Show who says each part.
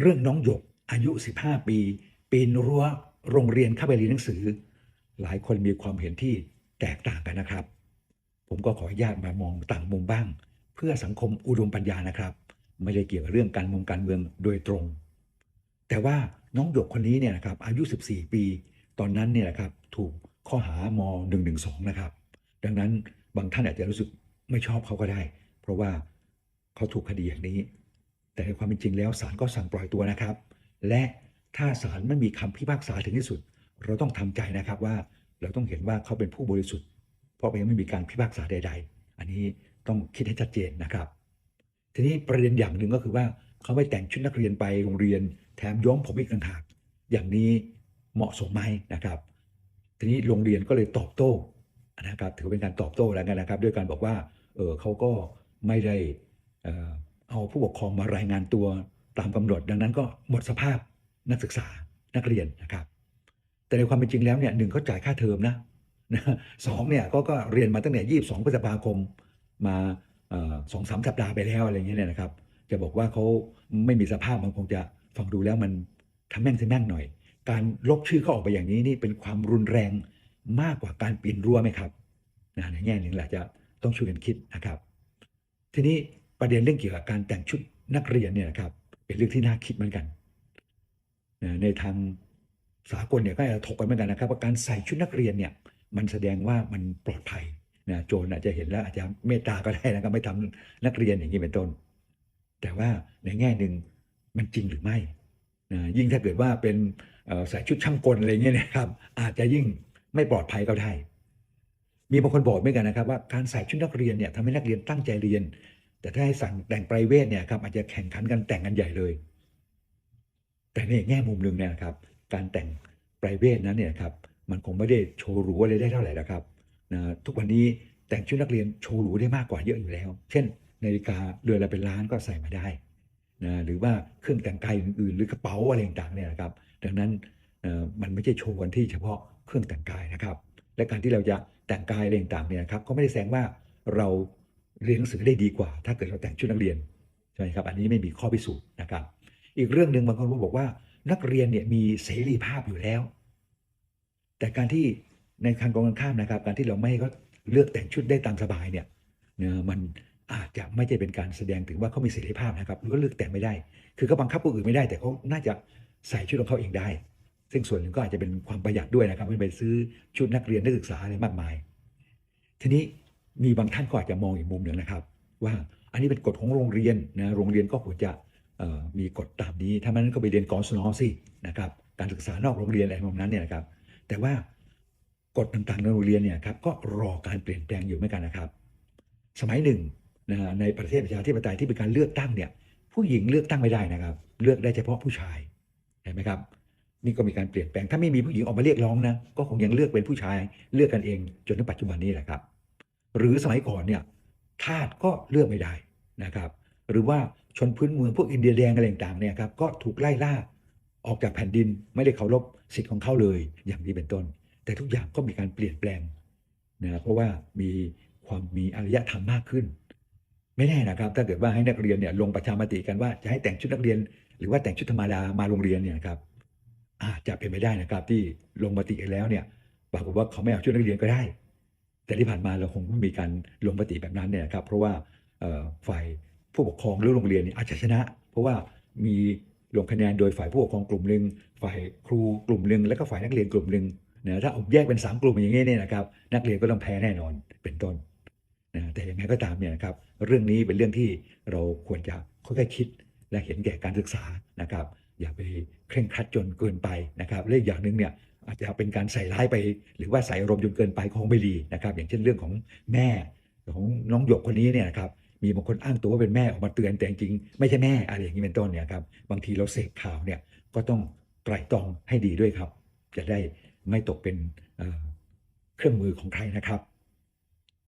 Speaker 1: เรื่องน้องหยกอายุ 15 ปี ปีนรั้วโรงเรียนเข้าไปเรียนหนังสือ หลายคนมีความเห็นที่แตกต่างกันนะครับ ผมก็ขออนุญาตมามองต่างมุมบ้าง เพื่อสังคมอุดมปัญญานะครับ ไม่ได้เกี่ยวกับเรื่องการมืองการเมืองโดยตรง แต่ว่าน้องหยกคนนี้เนี่ยนะครับอายุ 14 ปี ตอนนั้นเนี่ยนะครับถูกข้อหาม112นะครับ ดังนั้นบางท่านอาจจะรู้สึกไม่ชอบเขาก็ได้ เพราะว่าเขาถูกคดีอย่างนี้ แต่ในความเป็นจริงแล้วศาลก็สั่งปล่อยตัวนะครับ และถ้าศาลไม่มีคำพิพากษาถึงที่สุด เราต้องทำใจนะครับว่าเราต้องเห็นว่าเขาเป็นผู้บริสุทธิ์ เพราะยังไม่มีการพิพากษาใด ๆ อันนี้ต้องคิดให้ชัดเจนนะครับ ทีนี้ประเด็นอย่างหนึ่งก็คือว่าเขาไม่แต่งชุดนักเรียนไปโรงเรียนแถมย้อมผมอีกต่างหากอย่างนี้เหมาะสมไหมนะครับ ทีนี้โรงเรียนก็เลยตอบโต้นะครับ ถือเป็นการตอบโต้แล้วกันนะครับ ด้วยการบอกว่าเออเขาก็ไม่ได้ เอาผู้ปกครองมารายงานตัวตามกำหนด ดังนั้นก็หมดสภาพนักศึกษานักเรียนนะครับ แต่ในความเป็นจริงแล้วเนี่ยหนึ่งเขาจ่ายค่าเทอมนะสองเนี่ยก็ก็เรียนมาตั้งแต่22พฤษภาคมมาสองสามสัปดาห์ไปแล้วอะไรเงี้ยเนี่ยนะครับ จะบอกว่าเขาไม่มีสภาพมันคงจะฟังดูแล้วมันทำแม่งทำแม่งหน่อย การลบชื่อเขาออกไปอย่างนี้นี่เป็นความรุนแรงมากกว่าการปีนรั้วไหมครับนะในแง่หนึ่งแหละจะต้องช่วยกันคิดนะครับ ทีนี้ ประเด็นเรื่องเกี่ยวกับการแต่งชุดนักเรียนเนี่ยนะครับ เป็นเรื่องที่น่าคิดเหมือนกันในทางสากลเนี่ยก็จะถกกันเหมือนกันนะครับว่าการใส่ชุดนักเรียนเนี่ยมันแสดงว่ามันปลอดภัยนะโจรอาจจะเห็นแล้วอาจจะเมตตาก็ได้นะครับไม่ทำนักเรียนอย่างนี้เป็นต้น แต่ว่าในแง่หนึ่งมันจริงหรือไม่นะยิ่งถ้าเกิดว่าเป็นใส่ชุดช่างกลอะไรเงี้ยนะครับ อาจจะยิ่งไม่ปลอดภัยก็ได้ มีบางคนบอกเหมือนกันนะครับ ว่าการใส่ชุดนักเรียนเนี่ยทำให้นักเรียนตั้งใจเรียน แต่ถ้าให้สั่งแต่งไพรเวทเนี่ยครับอาจจะแข่งขันกันแต่งกันใหญ่เลย แต่ในแง่มุมหนึ่งเนี่ยครับ การแต่งไพรเวทนั้นเนี่ยครับมันคงไม่ได้โชว์หรูอะไรได้เท่าไหร่แล้วครับนะทุกวันนี้แต่งชุดนักเรียนโชว์หรูได้มากกว่าเยอะอยู่แล้ว เช่นนาฬิกาเรือนละเป็นล้านก็ใส่มาได้นะหรือว่าเครื่องแต่งกายอื่นๆ หรือกระเป๋าอะไรต่างๆเนี่ยนะครับ ดังนั้นมันไม่ใช่โชว์กันที่เฉพาะเครื่องแต่งกายนะครับ และการที่เราจะแต่งกายอะไรต่างๆเนี่ยครับก็ไม่ได้แสดงว่าเรา เรียนหนังสือได้ดีกว่า ถ้าเกิดเราแต่งชุดนักเรียนใช่ไหมครับอันนี้ไม่มีข้อพิสูจน์นะครับ อีกเรื่องหนึ่งบางคนก็บอกว่านักเรียนเนี่ยมีเสรีภาพอยู่แล้ว แต่การที่ในทางตรงกันข้ามนะครับ การที่เราไม่ให้เขาเลือกแต่งชุดได้ตามสบายเนี่ยนะมันอาจจะไม่ใช่เป็นการแสดงถึงว่าเขามีเสรีภาพนะครับหรือว่าเลือกแต่งไม่ได้ คือเขาบังคับผู้อื่นไม่ได้ แต่เขาน่าจะใส่ชุดของเขาเองได้ ซึ่งส่วนหนึ่งก็อาจจะเป็นความประหยัดด้วยนะครับไม่ไปซื้อชุดนักเรียนนักศึกษาอะไรมากมาย ทีนี้ มีบางท่านก็อาจจะมองอีกมุมหนึ่งนะครับ ว่าอันนี้เป็นกฎของโรงเรียนนะโรงเรียนก็ควรจะมีกฎตามนี้ถ้ามันก็ไปเรียนกศนสินะครับการศึกษานอกโรงเรียนอะไรแบบนั้นเนี่ยนะครับ แต่ว่ากฎต่างๆในโรงเรียนเนี่ยครับก็รอการเปลี่ยนแปลงอยู่เหมือนกันนะครับ สมัยหนึ่งนะฮะในประเทศประชาธิปไตยที่เป็นการเลือกตั้งเนี่ย ผู้หญิงเลือกตั้งไม่ได้นะครับ เลือกได้เฉพาะผู้ชายเห็นไหมครับ นี่ก็มีการเปลี่ยนแปลงถ้าไม่มีผู้หญิงออกมาเรียกร้องนะก็คงยังเลือกเป็นผู้ชายเลือกกันเองจนถึงปัจจุบันนี้แหละครับ หรือสมัยก่อนเนี่ยทาสก็เลือกไม่ได้นะครับ หรือว่าชนพื้นเมืองพวกอินเดียแดงอะไรต่างๆเนี่ยครับก็ถูกไล่ล่าออกจากแผ่นดินไม่ได้เคารพสิทธิ์ของเขาเลยอย่างนี้เป็นต้น แต่ทุกอย่างก็มีการเปลี่ยนแปลงนะเพราะว่ามีความมีอารยธรรมมากขึ้น ไม่แน่นะครับ ถ้าเกิดว่าให้นักเรียนเนี่ยลงประชามติกันว่าจะให้แต่งชุดนักเรียน หรือว่าแต่งชุดธรรมดามาโรงเรียนเนี่ยครับอาจจะเป็นไปได้นะครับที่ลงมติแล้วเนี่ยปรากฏว่าเขาไม่เอาชุดนักเรียนก็ได้ แต่ที่ผ่านมาเราคงไม่มีการลงมติแบบนั้นเนี่ยครับเพราะว่าฝ่ายผู้ปกครองหรือโรงเรียนนี่อาจจะชนะ เพราะว่ามีลงคะแนนโดยฝ่ายผู้ปกครองกลุ่มหนึ่งฝ่ายครูกลุ่มหนึ่งแล้วก็ฝ่ายนักเรียนกลุ่มหนึ่งนะถ้าเอาแยกเป็นสามกลุ่มอย่างนี้เนี่ยนะครับนักเรียนก็ต้องแพ้แน่นอนเป็นต้นนะแต่ยังไงก็ตามเนี่ยนะครับเรื่องนี้เป็นเรื่องที่เราควรจะค่อยๆคิดและเห็นแก่การศึกษานะครับ อย่าไปเคร่งครัดจนเกินไปนะครับและอีกอย่างหนึ่งเนี่ย อาจจะเป็นการใส่ร้ายไป หรือว่าใส่อารมณ์จนเกินไปคงไม่ดีนะครับ อย่างเช่นเรื่องของแม่ของน้องหยกคนนี้เนี่ยนะครับมีบางคนอ้างตัวว่าเป็นแม่ออกมาเตือนแต่จริงๆไม่ใช่แม่อะไรอย่างนี้เป็นต้นเนี่ยครับบางทีเราเสพข่าวเนี่ยก็ต้องไตร่ตรองให้ดีด้วยครับ จะได้ไม่ตกเป็นเครื่องมือของใครนะครับ